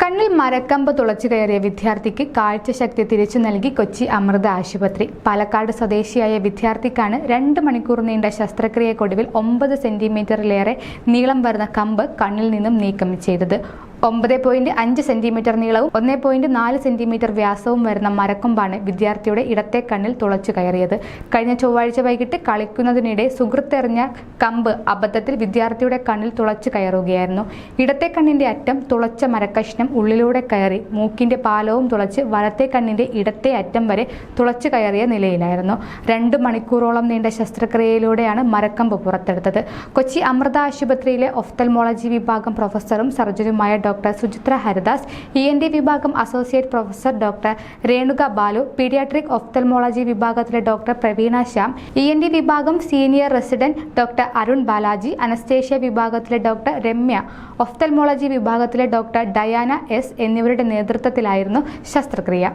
കണ്ണിൽ മരക്കമ്പ് തുളച്ചു കയറിയ വിദ്യാർത്ഥിക്ക് കാഴ്ചശക്തി തിരിച്ചു നൽകി കൊച്ചി അമൃത ആശുപത്രി. പാലക്കാട് സ്വദേശിയായ വിദ്യാർത്ഥിക്കാണ് രണ്ട് മണിക്കൂർ നീണ്ട ശസ്ത്രക്രിയക്കൊടുവിൽ ഒമ്പത് സെന്റിമീറ്ററിലേറെ നീളം വരുന്ന കമ്പ് കണ്ണിൽ നിന്നും നീക്കം ചെയ്തത്. ഒമ്പത് പോയിന്റ് അഞ്ച് സെന്റിമീറ്റർ നീളവും ഒന്നേ പോയിന്റ് നാല് സെന്റിമീറ്റർ വ്യാസവും വരുന്ന മരക്കൊമ്പാണ് വിദ്യാർത്ഥിയുടെ ഇടത്തെ കണ്ണിൽ തുളച്ചു കയറിയത്. കഴിഞ്ഞ ചൊവ്വാഴ്ച വൈകിട്ട് കളിക്കുന്നതിനിടെ സുഹൃത്തെറിഞ്ഞ കമ്പ് അബദ്ധത്തിൽ വിദ്യാർത്ഥിയുടെ കണ്ണിൽ തുളച്ചു കയറുകയായിരുന്നു. ഇടത്തെ കണ്ണിന്റെ അറ്റം തുളച്ച മരക്കഷ്ണം ഉള്ളിലൂടെ കയറി മൂക്കിന്റെ പാലവും തുളച്ച് വലത്തെ കണ്ണിന്റെ ഇടത്തെ അറ്റം വരെ തുളച്ചു കയറിയ നിലയിലായിരുന്നു. രണ്ട് മണിക്കൂറോളം നീണ്ട ശസ്ത്രക്രിയയിലൂടെയാണ് മരക്കമ്പ് പുറത്തെടുത്തത്. കൊച്ചി അമൃത ആശുപത്രിയിലെ ഒഫ്തൽമോളജി വിഭാഗം പ്രൊഫസറും സർജനുമായ doctor Suchitra Haridas E N T വിഭാഗം associate professor doctor Renuka Balu paediatric ophthalmology വിഭാഗത്തിലെ doctor Praveena Shyam E N T വിഭാഗം senior resident doctor Arun Balaji anaesthesia വിഭാഗത്തിലെ ഡോക്ടർ രമ്യ ഒഫ്തൽമോളജി വിഭാഗത്തിലെ ഡോക്ടർ ഡയാന എസ് എന്നിവരുടെ നേതൃത്വത്തിലായിരുന്നു ശസ്ത്രക്രിയ.